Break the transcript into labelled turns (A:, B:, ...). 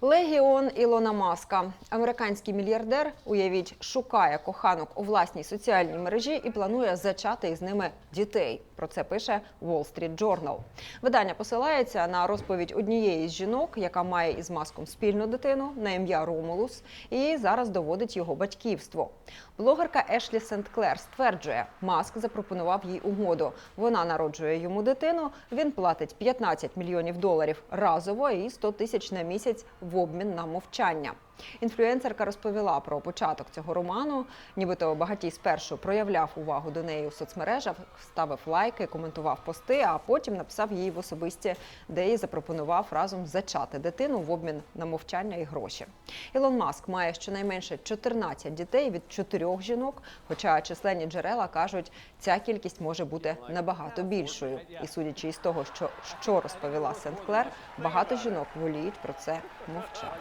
A: Легіон Ілона Маска. Американський мільярдер, уявіть, шукає коханок у власній соціальній мережі і планує зачати із ними дітей. Про це пише Wall Street Journal. Видання посилається на розповідь однієї з жінок, яка має із маском спільну дитину на ім'я Ромулус, і зараз доводить його батьківство. Блогерка Ешлі Сент-Клер стверджує, маск запропонував їй угоду. Вона народжує йому дитину. Він платить 15 мільйонів доларів разово і 100 тисяч на місяць в обмін на мовчання. Інфлюенсерка розповіла про початок цього роману. Нібито багатій спершу проявляв увагу до неї у соцмережах, ставив лайки, коментував пости, а потім написав їй в особисті, де їй запропонував разом зачати дитину в обмін на мовчання і гроші. Ілон Маск має щонайменше 14 дітей від чотирьох жінок. Хоча численні джерела кажуть, ця кількість може бути набагато більшою. І судячи із того, що, що розповіла Сент-Клер, багато жінок воліють про це мовчати.